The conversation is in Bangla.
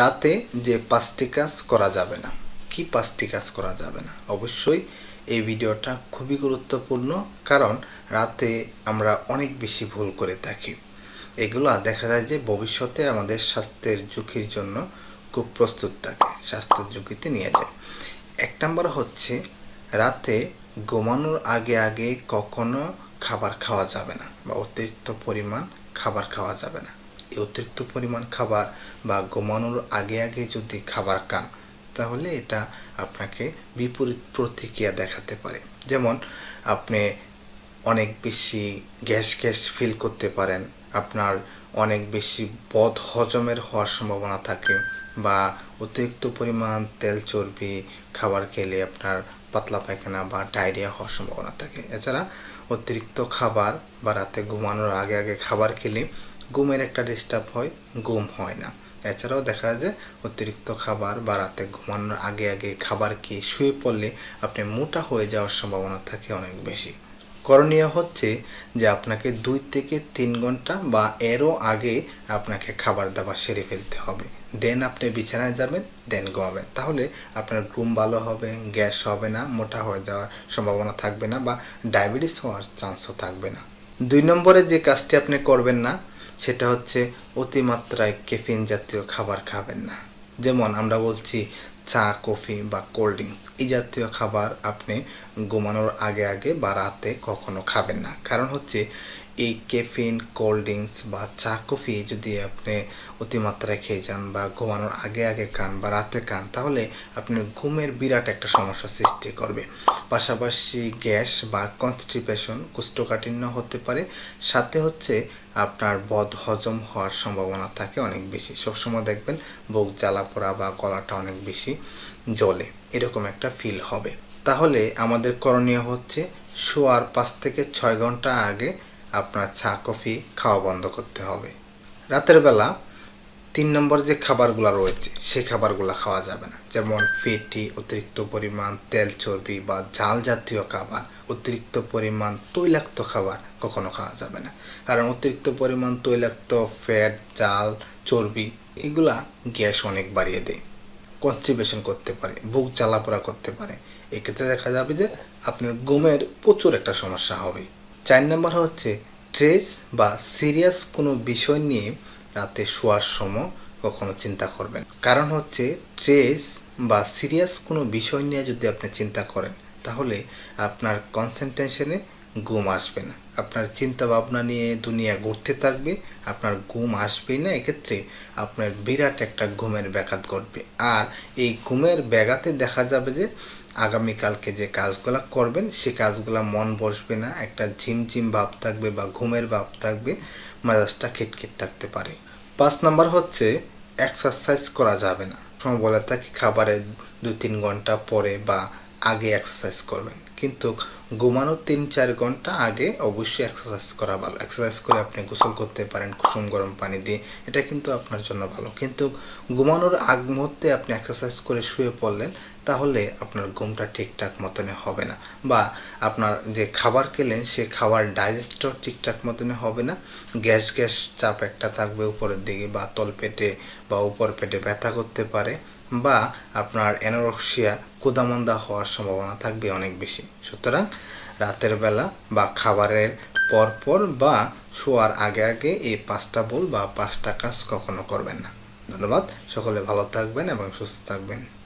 রাতে যে পাঁচটি কাজ করা যাবে না। কি পাঁচটি কাজ করা যাবে না? অবশ্যই এই ভিডিওটা খুবই গুরুত্বপূর্ণ, কারণ রাতে আমরা অনেক বেশি ভুল করে থাকি। এগুলো দেখা যায় যে ভবিষ্যতে আমাদের স্বাস্থ্যের ঝুঁকির জন্য খুব প্রস্তুত থাকে, স্বাস্থ্যের ঝুঁকিতে নিয়ে যায়। এক নম্বর হচ্ছে, রাতে ঘুমানোর আগে আগে কখনো খাবার খাওয়া যাবে না বা অতিরিক্ত পরিমাণ খাবার খাওয়া যাবে না। এই অতিরিক্ত পরিমাণ খাবার বা ঘুমানোর আগে আগে যদি খাবার খান, তাহলে এটা আপনাকে বিপরীত প্রতিক্রিয়া দেখাতে পারে। যেমন, আপনি অনেক বেশি গ্যাস গ্যাস ফিল করতে পারেন, আপনার অনেক বেশি বদ হজমের হওয়ার সম্ভাবনা থাকে বা অতিরিক্ত পরিমাণ তেল চর্বি খাবার খেলে আপনার পাতলা পায়খানা বা ডায়রিয়া হওয়ার সম্ভাবনা থাকে। এছাড়া অতিরিক্ত খাবার বা রাতে ঘুমানোর আগে আগে খাবার খেলে ঘুমের একটা ডিস্টার্ব হয়, ঘুম হয় না। এছাড়াও দেখা যায় যে অতিরিক্ত খাবার বা রাতে ঘুমানোর আগে আগে খাবার খেয়ে শুয়ে পড়লে আপনি মোটা হয়ে যাওয়ার সম্ভাবনা থাকে অনেক বেশি। করণীয় হচ্ছে যে আপনাকে দুই থেকে তিন ঘণ্টা বা এরও আগে আপনাকে খাবার দাবার সেরে ফেলতে হবে। দেন আপনি বিছানায় যাবেন, দেন ঘুমাবেন। তাহলে আপনার ঘুম ভালো হবে, গ্যাস হবে না, মোটা হয়ে যাওয়ার সম্ভাবনা থাকবে না বা ডায়াবেটিস হওয়ার চান্সও থাকবে না। দুই নম্বরে যে কাজটি আপনি করবেন না সেটা হচ্ছে অতিমাত্রায় কেফিন জাতীয় খাবার খাবেন না। যেমন আমরা বলছি চা, কফি বা কোল্ড ড্রিঙ্কস এই জাতীয় খাবার আপনি ঘুমানোর আগে আগে বা রাতে কখনো খাবেন না। কারণ হচ্ছে এই কেফিন কোল্ড ড্রিঙ্কস বা চা কফি যদি আপনি অতিমাত্রায় খেয়ে যান বা ঘুমানোর আগে আগে খান বা রাতে খান, তাহলে আপনার ঘুমের বিরাট একটা সমস্যা সৃষ্টি করবে। পাশাপাশি গ্যাস বা কনস্টিপেশন কোষ্ঠকাঠিন্য হতে পারে, সাথে হচ্ছে আপনার বদ হজম হওয়ার সম্ভাবনা থাকে অনেক বেশি। সবসময় দেখবেন বুক জ্বালা পোড়া বা গলাটা অনেক বেশি জ্বলে, এরকম একটা ফিল হবে। তাহলে আমাদের করণীয় হচ্ছে শোয়ার পাঁচ থেকে ছয় ঘণ্টা আগে আপনার চা, কফি খাওয়া বন্ধ করতে হবে। রাতের বেলা তিন নম্বর যে খাবারগুলো রয়েছে, সেই খাবারগুলো খাওয়া যাবে না। যেমন ফেটি, অতিরিক্ত পরিমাণ তেল চর্বি বা ঝাল জাতীয় খাবার, অতিরিক্ত পরিমাণ তৈলাক্ত খাবার কখনো খাওয়া যাবে না। কারণ অতিরিক্ত পরিমাণ তৈলাক্ত ফ্যাট জাল চর্বি এগুলা গ্যাস অনেক বাড়িয়ে দেয়। কনস্টিপেশন করতে পারে, বুক জ্বালাপোড়া করতে পারে। এক্ষেত্রে দেখা যাবে যে আপনার ঘুমের প্রচুর একটা সমস্যা হবে। চার নম্বর হচ্ছে, ট্রেস বা সিরিয়াস কোনো বিষয় নিয়ে রাতে শোয়ার সময় কখনো চিন্তা করবেন। কারণ হচ্ছে, ট্রেস বা সিরিয়াস কোনো বিষয় নিয়ে যদি আপনি চিন্তা করেন, তাহলে আপনার কনসেন্ট্রেশনে ঘুম আসবে না। আপনার চিন্তা ভাবনা নিয়ে দুনিয়া ঘুরতে থাকবে, আপনার ঘুম আসবেই না। এক্ষেত্রে আপনার বিরাট একটা ঘুমের ব্যাঘাত ঘটবে। আর এই ঘুমের ব্যাঘাতে দেখা যাবে যে আগামীকালকে যে কাজগুলো করবেন, সে কাজগুলো মন বসবে না, একটা ঝিমঝিম ভাব থাকবে বা ঘুমের ভাব থাকবে, মেজাজটা খিটখিট থাকতে পারে। পাঁচ নাম্বার হচ্ছে এক্সারসাইজ করা যাবে না। সময় বলে থাকি খাবারের দু তিন ঘণ্টা পরে বা আগে এক্সারসাইজ করবেন। কিন্তু ঘুমানোর তিন চার ঘণ্টা আগে অবশ্যই এক্সারসাইজ করা ভালো। এক্সারসাইজ করে আপনি গোসল করতে পারেন, কুসুম গরম পানি দিয়ে। এটা কিন্তু আপনার জন্য ভালো। কিন্তু ঘুমানোর আগ মুহূর্তে আপনি এক্সারসাইজ করে শুয়ে পড়লেন, তাহলে আপনার ঘুমটা ঠিকঠাক মতনে হবে না। বা আপনার যে খাবার খেলেন, সে খাবার ডাইজেস্টও ঠিকঠাক মতনে হবে না। গ্যাস গ্যাস চাপ একটা থাকবে উপরের দিকে বা তল পেটে বা উপর পেটে ব্যথা করতে পারে। বা আপনার অ্যানোরক্সিয়া ক্ষুদামন্দা হওয়ার সম্ভাবনা থাকবে অনেক বেশি। সুতরাং রাতের বেলা বা খাবারের পরপর বা শোয়ার আগে আগে এই পাঁচটা বল বা পাঁচটা কাজ কখনো করবেন না। ধন্যবাদ। সকলে ভালো থাকবেন এবং সুস্থ থাকবেন।